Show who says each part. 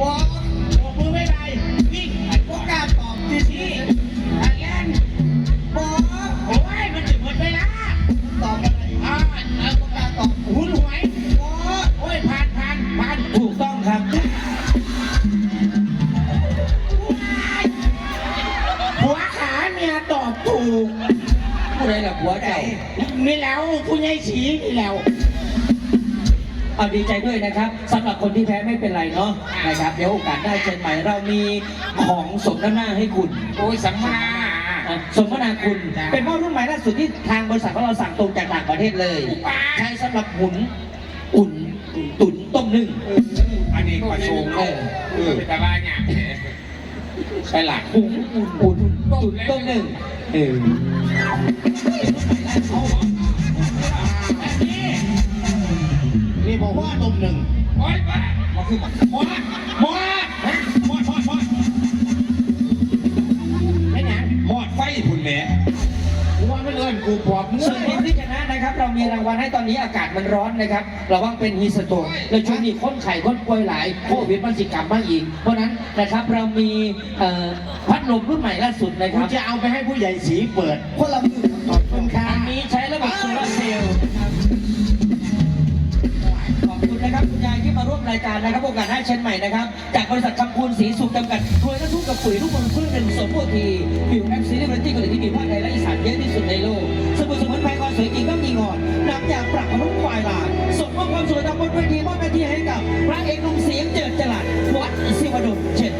Speaker 1: บอก
Speaker 2: โบกมือไม่ไปวิ่ง
Speaker 1: พวกกล้าตอบที่
Speaker 2: นี่
Speaker 1: แอั
Speaker 2: นแรก
Speaker 1: บอก
Speaker 2: โอ้ยมันถึงหมดเวลา
Speaker 1: ตอบอะไร
Speaker 2: อ่า
Speaker 1: พวกกล้าตอบ
Speaker 2: หุ่นหวย
Speaker 1: บอก
Speaker 2: โอ้ยผ่านผ่านผ่านถูกต้องครับผัวขาเมียตอบถูก
Speaker 3: ผู้ใดล่ะผัวเจ้า
Speaker 2: มีแล้วผู้ใหญ่ฉีมีแล้ว
Speaker 3: เอาดีใจด้วยนะครับสำหรับคนที่แพ้ไม่เป็นไรเนาะนะครับเดี๋ยวโอกาสหน้าเจอกันใหม่เรามีของสมน้ำหน้าให้คุณ
Speaker 2: โอ้ยสัมมา
Speaker 3: อะสมนาคุณเป็นหม้อรุ่นใหม่ล่าสุดที่ทางบริษัทของเราสั่งตรงจากต่างประเทศเลย ใช้สำหรับหมุนอุ่นตุ๋นต้มนึ่ง
Speaker 2: อันนี้ประชุม
Speaker 3: เออ
Speaker 2: เออแต่ว่าเนี่ยใช่หลัก
Speaker 3: หุงอุ่นอุ่นตุ๋นต้มนึ่งเออ
Speaker 2: นี่ อยมามันคือหมอหมอหมอหมอหมอไม่หยังหมอดไฟพุ่นแหม่กูว่าไม่เลื่อนกูปอบมึง
Speaker 3: ส่วนทีมที่ชนะนะครับ เรามีรางวัลให้ตอนนี้อากาศมันร้อนนะครับระวังเป็นฮีสโตรกแล้วช่วงนี้คนไข้คนป่วยหลายโควิดมันสิกลับมาอีก เพราะนั้นนะครับเรามีพัดลมรุ่นใหม่ล่าสุดนะค
Speaker 2: กู
Speaker 3: รับ
Speaker 2: จะเอาไปให้ผู้ใหญ่สีเปิด
Speaker 1: คนละมือ
Speaker 2: ขอบคุณค่ะ
Speaker 3: อันนี้ใช้ รายการนะครับโอกาสหน้าเช่นใหม่นะครับ จากบริษัทคำคูณสีสุขจำกัดรวยและทุกกับปุ๋ยทุกคนเพื่อเป็นสมบูรณ์ทีผิวแอปซีรีส์บริตี้คนที่มีภาคไทยและอีสานเยอะที่สุดในโลก สมุนสมุนไพรความสวยจริงก็มีงอนน้ำยางปรับอนุควายลานส่งมอบความสวยทางบนเวทีมอบหน้าที่ให้กับพระเอกหนุ่มเสียงเจิดจรัสวัดศิวดลเชิญ